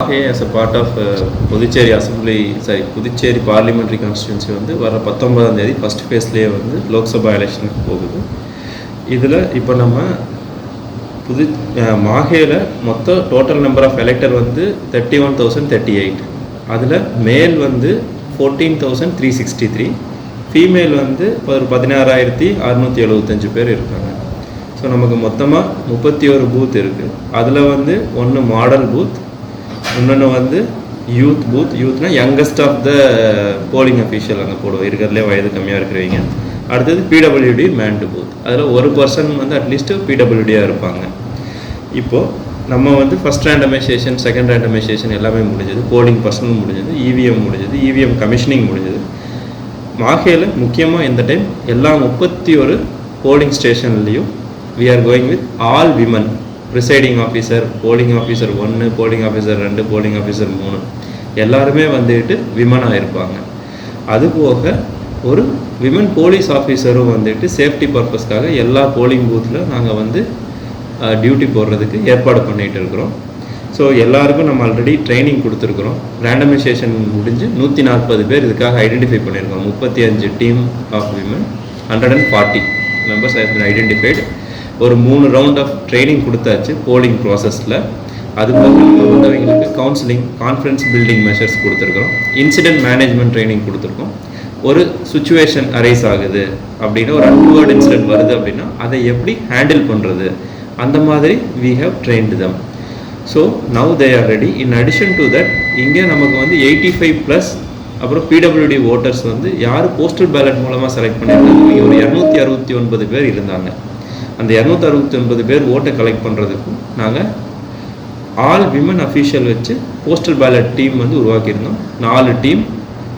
Mahe as a part of Puducherry assembly sorry Puducherry parliamentary constituency வந்து வர பத்தொன்பதாம் தேதி ஃபஸ்ட் ஃபேஸ்லேயே வந்து லோக்சபா எலெக்ஷனுக்கு போகுது. இதில் இப்போ நம்ம புது அஹ், மொத்த டோட்டல் நம்பர் ஆஃப் எலெக்டர் வந்து thirty one thousand thirty eight அதில் மேல் வந்து fourteen thousand three sixty three female வந்து ஒரு பதினாறாயிரத்தி அறுநூற்றி எழுபத்தஞ்சு பேர் இருக்காங்க. ஸோ நமக்கு மொத்தமாக முப்பத்தி ஒரு பூத் இருக்குது அதில் வந்து ஒன்று மாடல் பூத் இன்னொன்று வந்து youth booth யூத்னா youngest of the polling official அங்கே போடுவோம் இருக்கிறதுலே வயது கம்மியாக இருக்கிறவங்க. அடுத்தது பிடபிள்யூடி மேன்டு பூத் அதில் ஒரு பர்சன் வந்து அட்லீஸ்ட் பிடபிள்யூடியாக இருப்பாங்க. இப்போது நம்ம வந்து ஃபஸ்ட் ரேண்டமைசேஷன் செகண்ட் ரேண்டமைசேஷன் எல்லாமே முடிஞ்சது. போலிங் பர்சனல் முடிஞ்சது. இவிஎம் முடிஞ்சது. இவிஎம் கமிஷனிங் முடிஞ்சது. மாஹேயில் முக்கியமாக இந்த டைம் எல்லா முப்பத்தி ஒரு polling ஸ்டேஷன்லேயும் we are going with all women presiding officer polling officer ஒன்று போலிங் ஆஃபீஸர் ரெண்டு போலிங் ஆஃபீஸர் மூணு. எல்லாருமே வந்துட்டு விமனாக இருப்பாங்க. அதுபோக ஒரு விமன் போலீஸ் ஆஃபீஸரும் வந்துட்டு சேஃப்டி பர்பஸ்க்காக எல்லா போலிங் பூத்தில் நாங்கள் வந்து டியூட்டி போடுறதுக்கு ஏற்பாடு பண்ணிகிட்டு இருக்கிறோம். ஸோ எல்லாருக்கும் நம்ம ஆல்ரெடி ட்ரைனிங் கொடுத்துருக்குறோம். ரேண்டமைசேஷன் முடிஞ்சு நூற்றி நாற்பது பேர் இதுக்காக ஐடென்டிஃபை பண்ணியிருக்கோம். முப்பத்தி அஞ்சு team of women hundred and forty members has been identified ஒரு மூணு ரவுண்ட் ஆஃப் ட்ரைனிங் கொடுத்தாச்சு போலிங் ப்ராசஸில் அது போக நம்ம வந்து அவங்களுக்கு கவுன்சிலிங் கான்ஃபரன்ஸ் பில்டிங் மெஷர்ஸ் கொடுத்துருக்குறோம். இன்சிடென்ட் மேனேஜ்மெண்ட் ட்ரைனிங் கொடுத்துருக்கோம். ஒரு சுச்சுவேஷன் அரைஸ் ஆகுது அப்படின்னா ஒரு அன்வேர்ட் இன்சிடென்ட் வருது அப்படின்னா அதை எப்படி ஹேண்டில் பண்ணுறது அந்த மாதிரி we have trained them so now they are ready in addition to that இங்கே நமக்கு வந்து எயிட்டி ஃபைவ் ப்ளஸ் அப்புறம் பிடபிள்யூடி ஓட்டர்ஸ் வந்து யார் போஸ்டல் பேலட் மூலமாக செலக்ட் பண்ணியிருந்தாங்க ஒரு இரநூத்தி அறுபத்தி ஒன்பது பேர் இருந்தாங்க. அந்த இரநூத்தி அறுபத்தி ஒன்பது பேர் ஓட்டை கலெக்ட் பண்ணுறதுக்கும் நாங்கள் ஆல் விமன் அஃபீஷியல் வச்சு போஸ்டல் பேலட் டீம் வந்து உருவாக்கியிருந்தோம். நாலு டீம்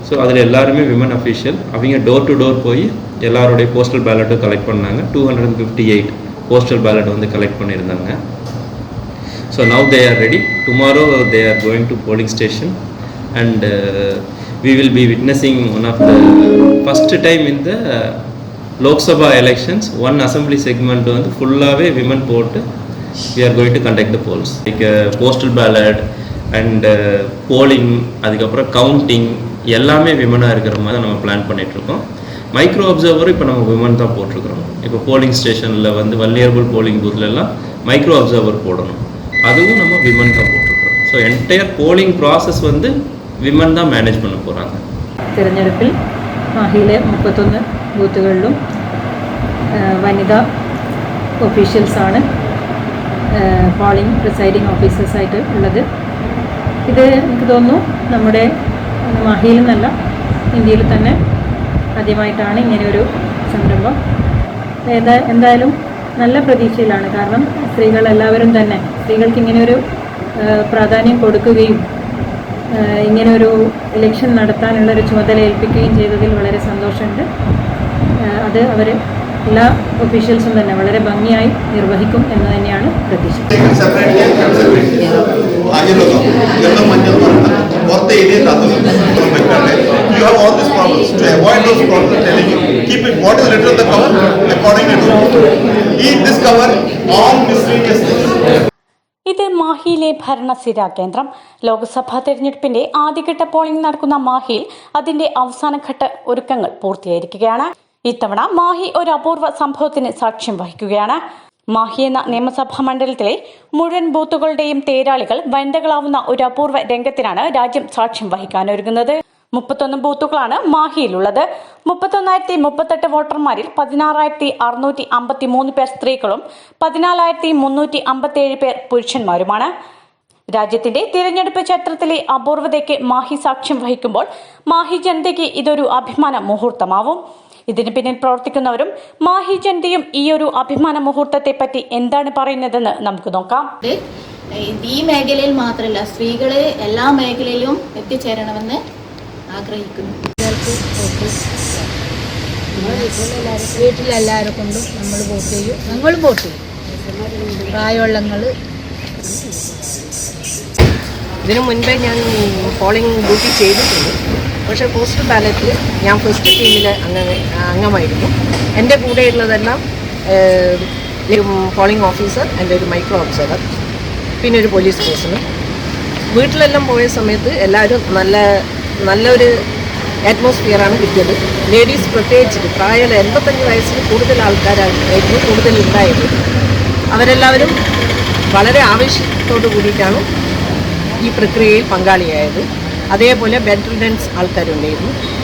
ஸோ அதில் எல்லாருமே விமன் அஃபீஷியல் அவங்க டோர் டு டோர் போய் எல்லாருடைய போஸ்டல் பேலட்டும் கலெக்ட் பண்ணாங்க. Two hundred and fifty eight postal ballot வந்து கலெக்ட் பண்ணியிருந்தாங்க. So now they are ready tomorrow they going to polling station station and will be witnessing one of the of time in the in the Lok Sabha elections, one assembly segment வந்து ஃபுல்லாகவே women போட்டு we are going to conduct the polls. Like uh, postal ballot and uh, polling, அதுக்கப்புறம் counting எல்லாமே விமனாக இருக்கிற மாதிரி தான் நம்ம பிளான் பண்ணிகிட்ருக்கோம் மைக்ரோ அப்சர்வரும் இப்போ நம்ம விமன் தான் போட்டிருக்கிறோம் இப்போ போலிங் ஸ்டேஷனில் வந்து வல்னியர்புல் போலிங் பூத்லலாம் மைக்ரோ அப்சர்வர் போடணும் அதுவும் நம்ம விமன் தான் போட்டிருக்கிறோம் ஸோ என்டையர் போலிங் ப்ராசஸ் வந்து விமன் தான் மேனேஜ் பண்ண போகிறாங்க തിരഞ്ഞെടുപ്പിൽ മാഹിയിലെ മുപ്പത്തൊന്ന് ബൂത്തുകളിലും വനിതാ ഒഫീഷ്യൽസാണ് പോളിംഗ് പ്രിസൈഡിംഗ് ഓഫീസേഴ്സായിട്ട് ഉള്ളത്. ഇത് എനിക്ക് തോന്നുന്നു നമ്മുടെ മഹിയിൽ നിന്നല്ല ഇന്ത്യയിൽ തന്നെ ആദ്യമായിട്ടാണ് ഇങ്ങനെയൊരു സംരംഭം. ഏതാ എന്തായാലും നല്ല പ്രതീക്ഷയിലാണ്. കാരണം സ്ത്രീകൾ എല്ലാവരും തന്നെ സ്ത്രീകൾക്ക് ഇങ്ങനെയൊരു പ്രാധാന്യം കൊടുക്കുകയും ഇങ്ങനെയൊരു ഇലക്ഷൻ നടത്താനുള്ള ഒരു ചുമതല ഏൽപ്പിക്കുകയും ചെയ്തതിൽ വളരെ സന്തോഷമുണ്ട്. അത് അവർ എല്ലാ ഒഫീഷ്യൽസും തന്നെ വളരെ ഭംഗിയായി നിർവഹിക്കും എന്ന് തന്നെയാണ് പ്രതീക്ഷ ഇത്. മാഹിയിലെ ഭരണസ്ഥിര കേന്ദ്രം. ലോക്സഭാ തെരഞ്ഞെടുപ്പിന്റെ ആദ്യഘട്ട പോളിംഗ് നടക്കുന്ന മാഹിയിൽ അതിന്റെ അവസാനഘട്ട ഒരുക്കങ്ങൾ പൂർത്തിയായിരിക്കുകയാണ്. ഇത്തവണ മാഹി ഒരു അപൂർവ സംഭവത്തിന് സാക്ഷ്യം വഹിക്കുകയാണ്. മാഹി എന്ന നിയമസഭാ മണ്ഡലത്തിലെ മുഴുവൻ ബൂത്തുകളുടെയും തേരാളികൾ വനിതകളാവുന്ന ഒരു അപൂർവ രംഗത്തിനാണ് രാജ്യം സാക്ഷ്യം വഹിക്കാനൊരുങ്ങുന്നത് മുപ്പത്തൊന്ന് ബൂത്തുകളാണ് മാഹിയിലുള്ളത്. മുപ്പത്തൊന്നായിരത്തി മുപ്പത്തെട്ട് വോട്ടർമാരിൽ പതിനാറായിരത്തി അറുന്നൂറ്റി അമ്പത്തി മൂന്ന് പേർ സ്ത്രീകളും പതിനാലായിരത്തി മുന്നൂറ്റി അമ്പത്തിയേഴ് പേർ പുരുഷന്മാരുമാണ്. രാജ്യത്തിന്റെ തിരഞ്ഞെടുപ്പ് ചരിത്രത്തിലെ അപൂർവതയ്ക്ക് മാഹി സാക്ഷ്യം വഹിക്കുമ്പോൾ മാഹി ജനതയ്ക്ക് ഇതൊരു അഭിമാന മുഹൂർത്തമാവും. ഇതിന് പിന്നിൽ പ്രവർത്തിക്കുന്നവരും മാഹി ജനതയും ഈ ഒരു അഭിമാന മുഹൂർത്തത്തെ പറ്റി എന്താണ് പറയുന്നതെന്ന് നമുക്ക് നോക്കാം. ഈ മേഖലയിൽ മാത്രമല്ല സ്ത്രീകൾ എല്ലാ മേഖലയിലും എത്തിച്ചേരണമെന്ന് ആഗ്രഹിക്കുന്നു. വീട്ടിലെല്ലാവരെ കൊണ്ടും നമ്മൾ വോട്ട് ചെയ്യും. ഞങ്ങളും വോട്ട് ചെയ്യും. പ്രായമുള്ളങ്ങൾ ഇതിനു മുൻപേ ഞാൻ പോളിംഗ് ഡ്യൂട്ടി ചെയ്തിട്ടുണ്ട്. പക്ഷേ പോസ്റ്റൽ ബാലറ്റിൽ ഞാൻ ഫസ്റ്റ് ടീമിൽ അംഗ അംഗമായിരുന്നു എന്റെ കൂടെയുള്ളതെല്ലാം ഒരു പോളിംഗ് ഓഫീസർ എന്റെ ഒരു മൈക്രോ ഒബ്സർവർ പിന്നെ ഒരു പോലീസ് പേഴ്സണും വീട്ടിലെല്ലാം പോയ സമയത്ത് എല്ലാവരും നല്ല നല്ലൊരു അറ്റ്മോസ്ഫിയറാണ് കിട്ടിയത്. ലേഡീസ് പ്രത്യേകിച്ചിട്ട് പ്രായം എൺപത്തഞ്ച് വയസ്സിൽ കൂടുതൽ ആൾക്കാരായിരുന്നു കൂടുതൽ ഉണ്ടായിരുന്നു അവരെല്ലാവരും വളരെ ആവേശത്തോടു കൂടിയിട്ടാണ് ഈ പ്രക്രിയയിൽ പങ്കാളിയായത്. അതേപോലെ ബെറ്റർ ഡൻസ് ആൾക്കാരുണ്ടായിരുന്നു.